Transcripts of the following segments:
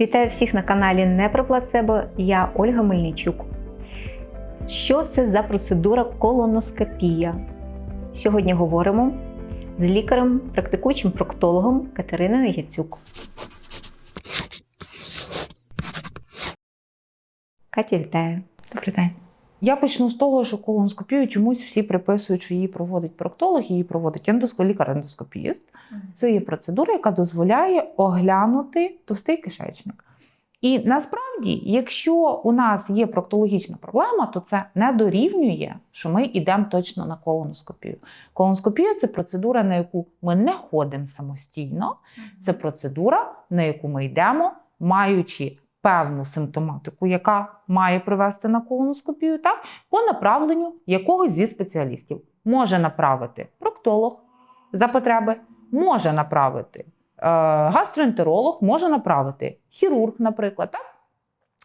Вітаю всіх на каналі Не про плацебо. Я Ольга Мельничук. Що це за процедура колоноскопія? Сьогодні говоримо з лікарем, практикуючим проктологом Катериною Яцюк. Катя, вітаю. Добрий день. Я почну з того, що колоноскопію чомусь всі приписують, що її проводить проктолог, її проводить ендоско, лікар-ендоскопіст. Це є процедура, яка дозволяє оглянути товстий кишечник. І насправді, якщо у нас є проктологічна проблема, то це не дорівнює, що ми йдемо точно на колоноскопію. Колоноскопія це процедура, на яку ми не ходимо самостійно. Це процедура, на яку ми йдемо, маючи певну симптоматику, яка має привести на колоноскопію, так, по направленню якогось зі спеціалістів. Може направити проктолог за потреби, може направити е, гастроентеролог, може направити хірург, наприклад. Так?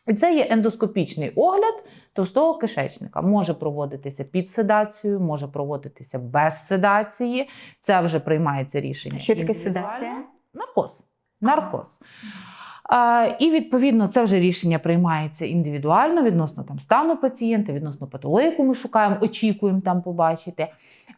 І це є ендоскопічний огляд товстого кишечника. Може проводитися під седацією, може проводитися без седації. Це вже приймається рішення. Що таке седація? Наркоз. Наркоз. А, і відповідно це вже рішення приймається індивідуально відносно там стану пацієнта, відносно патології, яку ми шукаємо, очікуємо там побачити.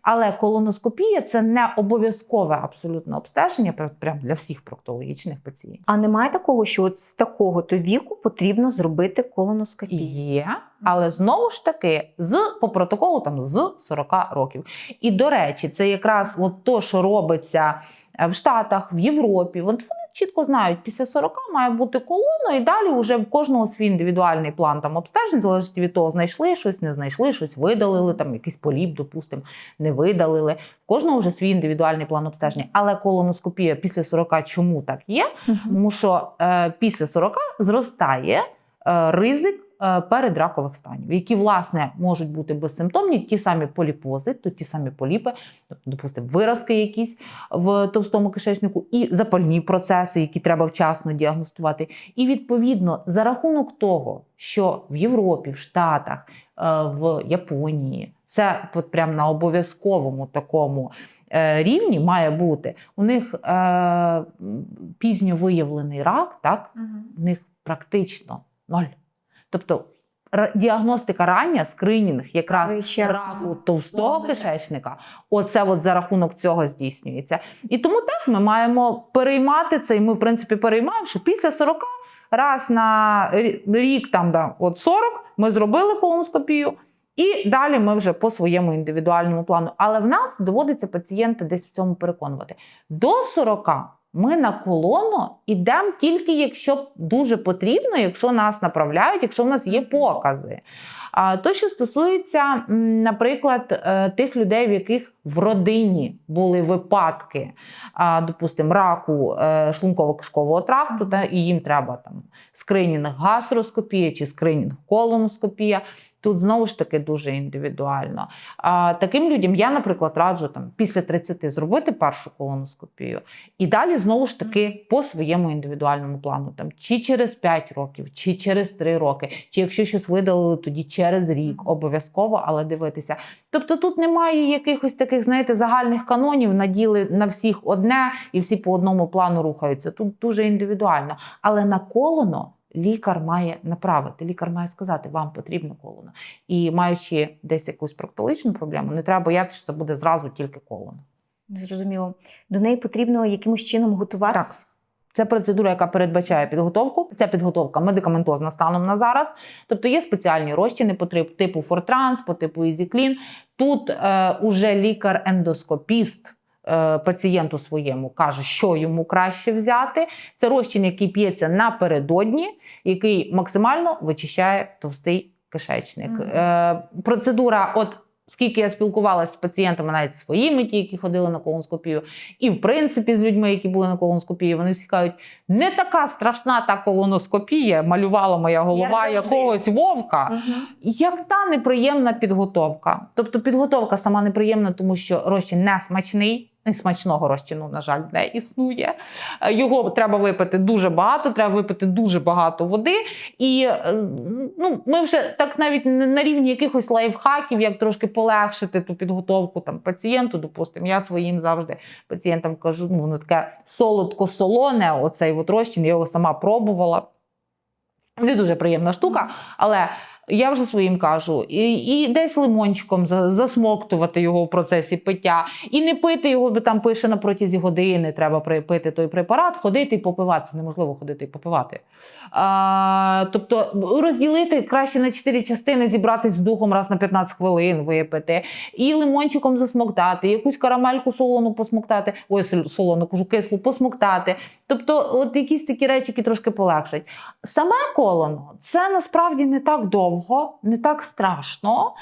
Але колоноскопія це не обов'язкове абсолютно обстеження пр- прям для всіх проктологічних пацієнтів. А немає такого, що от з такого то віку потрібно зробити колоноскопію? Є, але знову ж таки, з по протоколу там з 40 років. І до речі, це якраз от то, що робиться е, в Штатах, в Європі. От вони чітко знають, після 40 має бути колона, і далі вже в кожного свій індивідуальний план там обстежень, залежить від того, знайшли щось, не знайшли щось, видалили, там якийсь поліп, допустимо, не видалили. В кожного вже свій індивідуальний план обстеження. Але колоноскопія після 40 чому так є? Тому що е, після 40 зростає е, ризик передракових станів, які, власне, можуть бути безсимптомні, ті самі поліпози, то ті самі поліпи, тобто, допустимо, виразки якісь в товстому кишечнику, і запальні процеси, які треба вчасно діагностувати. І відповідно, за рахунок того, що в Європі, в Штатах, е, в Японії. Це от прям на обов'язковому такому е, рівні має бути. У них е, пізньо виявлений рак, так, в них практично ноль. Тобто діагностика рання, скринінг якраз Своєчасно. раку товстого кишечника, оце от за рахунок цього здійснюється. І тому так ми маємо переймати це, і ми, в принципі, переймаємо, що після 40 раз на рік, там, да, от 40, ми зробили колоноскопію. І далі ми вже по своєму індивідуальному плану. Але в нас доводиться пацієнта десь в цьому переконувати. До 40 ми на колону йдемо тільки якщо дуже потрібно, якщо нас направляють, якщо в нас є покази. То, що стосується, наприклад, е, тих людей, в яких в родині були випадки, допустимо, раку е, шлунково-кишкового тракту, та, і їм треба там скринінг гастроскопія чи скринінг колоноскопія. Тут знову ж таки дуже індивідуально. А, таким людям я, наприклад, раджу там після 30 зробити першу колоноскопію, і далі знову ж таки по своєму індивідуальному плану, там чи через 5 років, чи через 3 роки, чи якщо щось видалили, тоді через рік обов'язково, але дивитися. Тобто тут немає якихось таких, знаєте, загальних канонів, наділи на всіх одне і всі по одному плану рухаються. Тут дуже індивідуально. Але на колоно лікар має направити. Лікар має сказати, вам потрібно колоно. І маючи десь якусь проктологічну проблему, не треба боятися, що це буде зразу тільки колоно. Зрозуміло. До неї потрібно якимось чином готуватися. Це процедура, яка передбачає підготовку. Ця підготовка медикаментозна станом на зараз. Тобто є спеціальні розчини по типу Фортранс, по типу Ізіклін. Тут е, уже лікар-ендоскопіст е, пацієнту своєму каже, що йому краще взяти. Це розчин, який п'ється напередодні, який максимально вичищає товстий кишечник. Мгм. Е, процедура, от скільки я спілкувалася з пацієнтами, навіть своїми, ті, які ходили на колоноскопію, і в принципі з людьми, які були на колоноскопії, вони всі кажуть, не така страшна та колоноскопія, малювала моя голова Як якогось вовка. угу. Як та неприємна підготовка. Тобто підготовка сама неприємна, тому що розчин не смачний. І смачного розчину, на жаль, не існує. Е, Його треба випити дуже багато, треба випити дуже багато води. І е, ну, ми вже так навіть на рівні якихось лайфхаків, як трошки полегшити ту підготовку там, пацієнту. Допустимо, я своїм завжди пацієнтам кажу, ну воно таке солодко-солоне, оцей от розчин, я його сама пробувала. Не дуже приємна штука, але я вже своїм кажу, і, і десь лимончиком засмоктувати його в процесі пиття, і не пити його, бо там пише на протязі години, треба пити той препарат, ходити і попивати. Це неможливо ходити і попивати. А, тобто розділити краще на чотири частини, зібратись з духом раз на 15 хвилин, випити, і лимончиком засмоктати, якусь карамельку солону посмоктати, ой, солону, кажу, кислу посмоктати. Тобто, от якісь такі речі, які трошки полегшать. Саме колоно це насправді не так довго, не так страшно.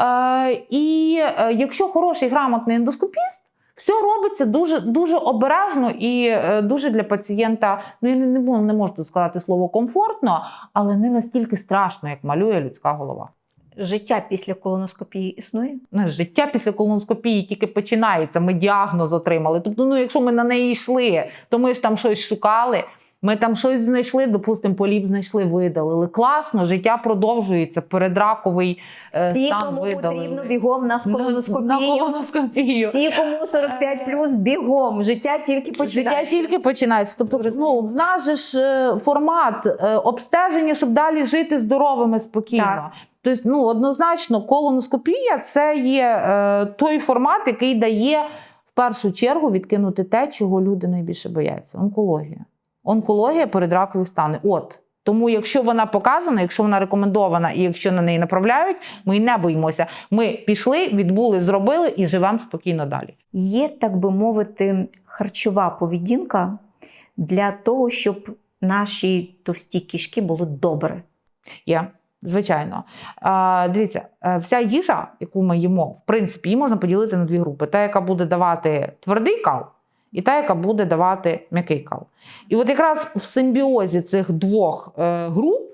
Е, і е, якщо хороший грамотний ендоскопіст, все робиться дуже дуже обережно і е, дуже для пацієнта. Ну я не, не, можу- не можу тут сказати слово комфортно, але не настільки страшно, як малює людська голова. Життя після колоноскопії існує? Ну, Життя після колоноскопії тільки починається. Ми діагноз отримали. Тобто, ну якщо ми на неї йшли, то ми ж там щось шукали. Ми там щось знайшли, допустимо, поліп знайшли, видалили. Класно, життя продовжується. Передраковий е, Всі, стан кому видалили. потрібно, бігом на На- На колоноскопію. колоноскопію. Всі, кому 45 плюс, бігом. Життя тільки Життя починає. тільки починається. Тобто, ну, в нас же ж е, формат е, обстеження, щоб далі жити здоровими спокійно. Так. Тобто, ну, однозначно, колоноскопія це є е, той формат, який дає в першу чергу відкинути те, чого люди найбільше бояться онкологія. Онкологія передракові стани. От. Тому, якщо вона показана, якщо вона рекомендована і якщо на неї направляють, ми не боїмося. Ми пішли, відбули, зробили і живемо спокійно далі. Є, так би мовити, харчова поведінка для того, щоб наші товсті кішки було добре. Є, звичайно. А, дивіться, е, вся їжа, яку ми їмо, в принципі, її можна поділити на дві групи: та, яка буде давати твердий кал, і та, яка буде давати м'який кал. І от якраз в симбіозі цих двох е, груп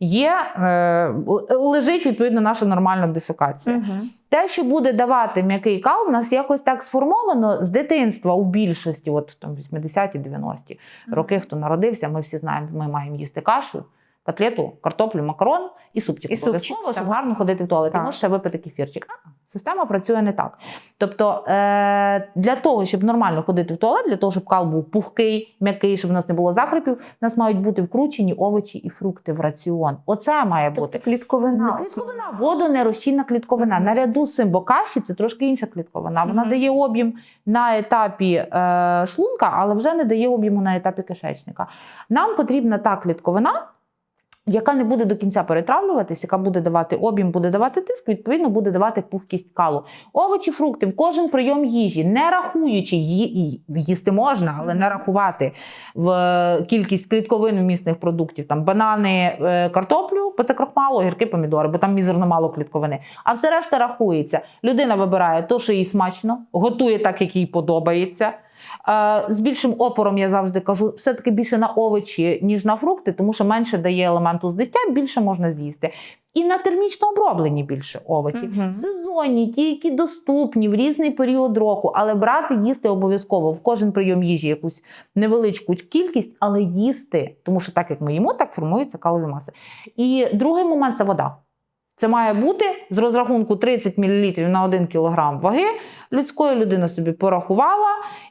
є, е, лежить відповідно наша нормальна дефекація. Те, що буде давати м'який кал, у нас якось так сформовано з дитинства у більшості, от там 80-ті, 90-ті роки, хто народився, ми всі знаємо, ми маємо їсти кашу, котлету, картоплю, макарон і супчик. І супчик, обов'язково, щоб гарно ходити в туалет. І можеш ще випити кефірчик. Система працює не так. Тобто, е- для того, щоб нормально ходити в туалет, для того, щоб кал був пухкий, м'який, щоб в нас не було закріпів, в нас мають бути вкручені овочі і фрукти в раціон. Оце має бути. Тобто клітковина. Ну, Клітковина, водонерозчинна клітковина. Наряду з цим, бо каші це трошки інша клітковина. Вона Мгм. дає об'єм на етапі е, шлунка, але вже не дає об'єму на етапі кишечника. Нам потрібна та клітковина. Яка не буде до кінця перетравлюватись, яка буде давати об'єм, буде давати тиск, відповідно, буде давати пухкість калу. Овочі, фрукти в кожен прийом їжі, не рахуючи ї- їсти можна, але не рахувати в е, кількість клітковин вмісних продуктів, там банани, е, картоплю, бо це крохмало, огірки, помідори, бо там мізерно мало клітковини. А все решта рахується. Людина вибирає то, що їй смачно, готує так, як їй подобається. Е, З більшим опором я завжди кажу, все-таки більше на овочі, ніж на фрукти, тому що менше дає елементу здиття, більше можна з'їсти. І на термічно оброблені більше овочі. Мгм. Сезонні, ті, які доступні в різний період року, але брати їсти обов'язково в кожен прийом їжі якусь невеличку кількість, але їсти, тому що так як ми їмо, так формуються калові маси. І другий момент це вода. Це має бути з розрахунку 30 мл на 1 кг ваги. Людської людина собі порахувала,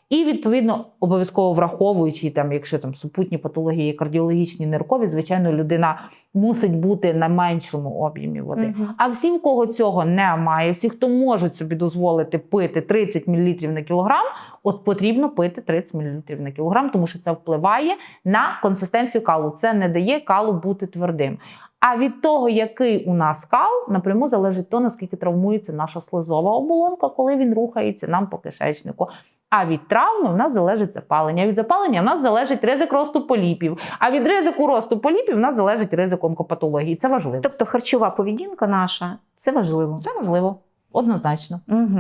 і відповідно обов'язково враховуючи там, якщо там супутні патології, кардіологічні, ниркові, звичайно, людина мусить бути на меншому об'ємі води. Мгм. А всі, в кого цього немає, всі, хто можуть собі дозволити пити 30 мл на кілограм, от потрібно пити 30 мл на кілограм, тому що це впливає на консистенцію калу. Це не дає калу бути твердим. А від того, який у нас кал, напряму залежить то, наскільки травмується наша слизова оболонка, коли він рухається нам по кишечнику. А від травми в нас залежить запалення. Від запалення в нас залежить ризик росту поліпів. А від ризику росту поліпів в нас залежить ризик онкопатології. Це важливо. Тобто харчова поведінка наша це важливо. Це важливо, однозначно. Угу.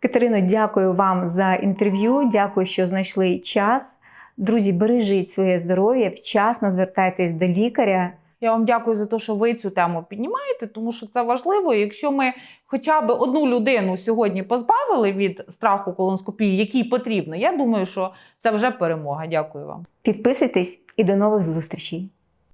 Катерино, дякую вам за інтерв'ю. Дякую, що знайшли час. Друзі, бережіть своє здоров'я, вчасно звертайтесь до лікаря. Я вам дякую за те, що ви цю тему піднімаєте, тому що це важливо. Якщо ми хоча б одну людину сьогодні позбавили від страху колоноскопії, який потрібно, я думаю, що це вже перемога. Дякую вам. Підписуйтесь і до нових зустрічей!